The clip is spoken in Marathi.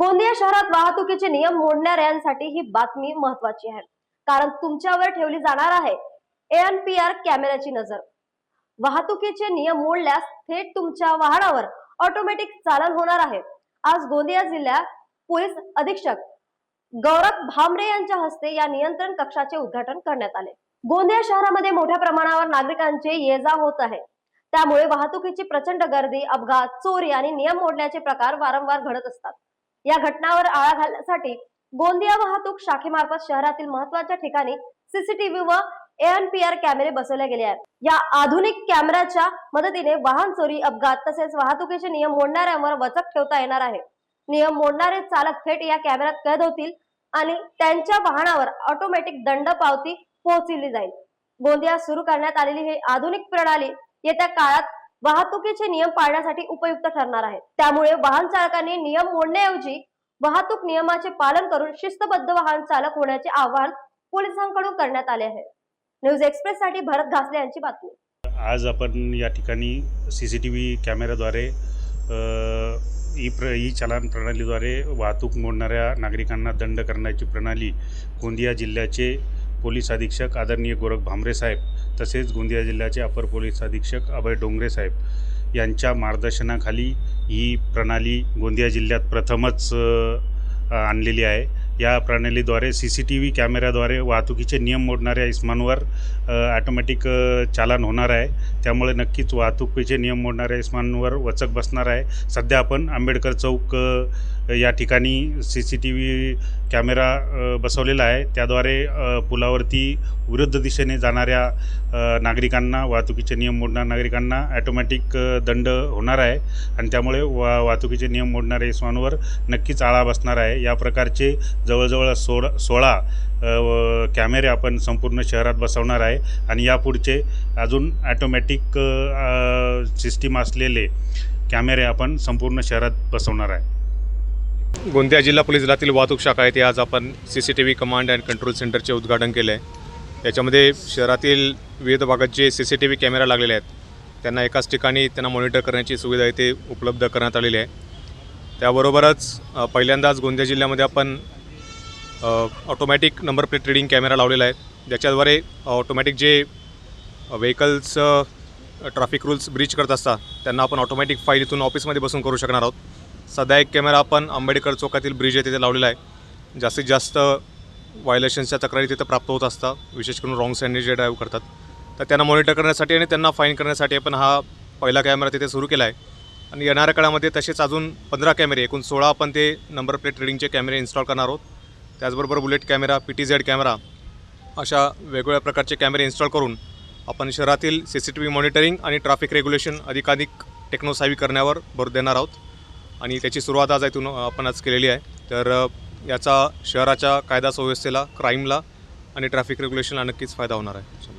गोंदिया शहरात वाहतुकीचे नियम मोडणाऱ्यांसाठी ही बातमी महत्वाची आहे. कारण तुमच्यावर ठेवली जाणार आहे एएनपीआर कॅमेऱ्याची नजर. वाहतुकीचे नियम मोडल्यास थेट तुमच्या वाहनावर ऑटोमॅटिक चालन होणार आहे. आज गोंदिया जिल्ह्यात पोलीस अधीक्षक गौरव भामरे यांच्या हस्ते या नियंत्रण कक्षाचे उद्घाटन करण्यात आले. गोंदिया शहरामध्ये मोठ्या प्रमाणावर नागरिकांचे ये जा होत आहे. त्यामुळे वाहतुकीची प्रचंड गर्दी अपघात चोरी आणि नियम मोडण्याचे प्रकार वारंवार घडत असतात. या घटनावर आळा घालण्यासाठी गोंदिया वाहतूक शाखेमार्फत शहरातील महत्त्वाच्या ठिकाणी सीसीटीव्ही व एएनपीआर कॅमेरे बसवले गेले आहेत. या आधुनिक कॅमेऱ्याच्या मदतीने वाहन चोरी अपघात तसेच वाहतुकीचे नियम मोडणाऱ्यांवर वचक ठेवता येणार आहे. नियम मोडणारे चालक थेट या कॅमेऱ्यात कैद होतील आणि त्यांच्या वाहनावर ऑटोमॅटिक दंड पावती पोहोचवली जाईल. गोंदिया सुरू करण्यात आलेली ही आधुनिक प्रणाली येत्या काळात वाहतुकीचे नियम पाळण्यासाठी उपयुक्त ठरणार आहे त्यामुळे वाहन चालकांनी नियम मोडण्याऐवजी वाहतूक नियमाचे पालन करून शिस्तबद्ध वाहन चालक होण्याचे आवाहन पोलिसांकडून करण्यात आले आहे. न्यूज एक्सप्रेस साठी भरत घासले यांची बातमी. आज आपण या ठिकाणी सी सी टी व्ही कॅमेऱ्याद्वारे ई प्र ई चलान प्रणालीद्वारे वाहतूक मोडणाऱ्या नागरिकांना दंड करण्याची प्रणाली गोंदिया जिल्ह्याचे पोलीस अधीक्षक आदरणीय गोरख भामरे साहेब तसेच गोंदिया जिल्ह्याचे अपर पोलीस अधीक्षक अभय डोंगरे साहेब यांच्या मार्गदर्शनाखाली ही प्रणाली गोंदिया जिल्ह्यात प्रथमच आणलेली आहे. या प्रणालीद्वारे सी सी टी व्ही कॅमेऱ्याद्वारे वाहतुकीचे नियम मोडणाऱ्या इस्मांवर ॲटोमॅटिक चालन होणार आहे. त्यामुळे नक्कीच वाहतुकीचे नियम मोडणाऱ्या इस्मांवर वचक बसणार आहे. सध्या आपण आंबेडकर चौक या ठिकाणी C C T V camera बसवलेला आहे. त्याद्वारे पुलावरती विरुद्ध दिशेने जाणाऱ्या नागरिकांना वाहतुकीचे नियम मोडणाऱ्या नागरिकांना ॲटोमॅटिक दंड होणार आहे आणि त्यामुळे वा वाहतुकीचे नियम मोडणाऱ्या इसमांवर नक्कीच आळा बसणार आहे. या प्रकारचे जवळजवळ सोळा सोळा कॅमेरे आपण संपूर्ण शहरात बसवणार आहे आणि यापुढचे अजून ॲटोमॅटिक सिस्टीम असलेले कॅमेरे आपण संपूर्ण शहरात बसवणार आहे. गोंदिया जिल्हा पोलीस दलातील वाहतूक शाखा आहे. ते आज आपण C C T V command and control सेंटरचे उद्घाटन केले आहे. याच्यामध्ये शहरातील विविध भागात जे C C T V camera लागलेले आहेत त्यांना एकाच ठिकाणी त्यांना मॉनिटर करण्याची सुविधा इथे उपलब्ध करण्यात आलेली आहे. त्याबरोबरच पहिल्यांदाच गोंदिया जिल्ह्यामध्ये आपण automatic number plate reading camera लावलेला आहे. ज्याच्याद्वारे ऑटोमॅटिक जे व्हेकल्स ट्रॅफिक रूल्स ब्रीच करत असतात त्यांना आपण ऑटोमॅटिक फाईल इथून ऑफिसमध्ये बसून करू शकणार आहोत. सध्या एक कॅमेरा आपण आंबेडकर चौकातील ब्रिज आहे तिथे लावलेला आहे. जास्तीत जास्त व्हायलेशन्सच्या तक्रारी तिथं प्राप्त होत असतात. विशेष करून रॉंग साईडने जे ड्राईव्ह करतात. तर त्यांना मॉनिटर करण्यासाठी आणि त्यांना फाईन करण्यासाठी आपण हा पहिला कॅमेरा तिथे सुरू केला आहे. आणि येणाऱ्या काळामध्ये तसेच अजून पंधरा कॅमेरे एकूण सोळा आपण ते नंबर प्लेट रिडिंगचे कॅमेरे इन्स्टॉल करणार आहोत. त्याचबरोबर bullet camera P T Z camera अशा वेगवेगळ्या प्रकारचे कॅमेरे इन्स्टॉल करून आपण शहरातील C C T V monitoring आणि ट्रॅफिक रेग्युलेशन अधिकाधिक टेक्नोसावी करण्यावर भर देणार आहोत. आणि त्याची सुरुवात आज इथून आपण आज केलेली आहे. तर याचा शहराच्या कायदा सुव्यवस्थेला क्राईमला आणि ट्रॅफिक रेग्युलेशनला नक्कीच फायदा होणार आहे.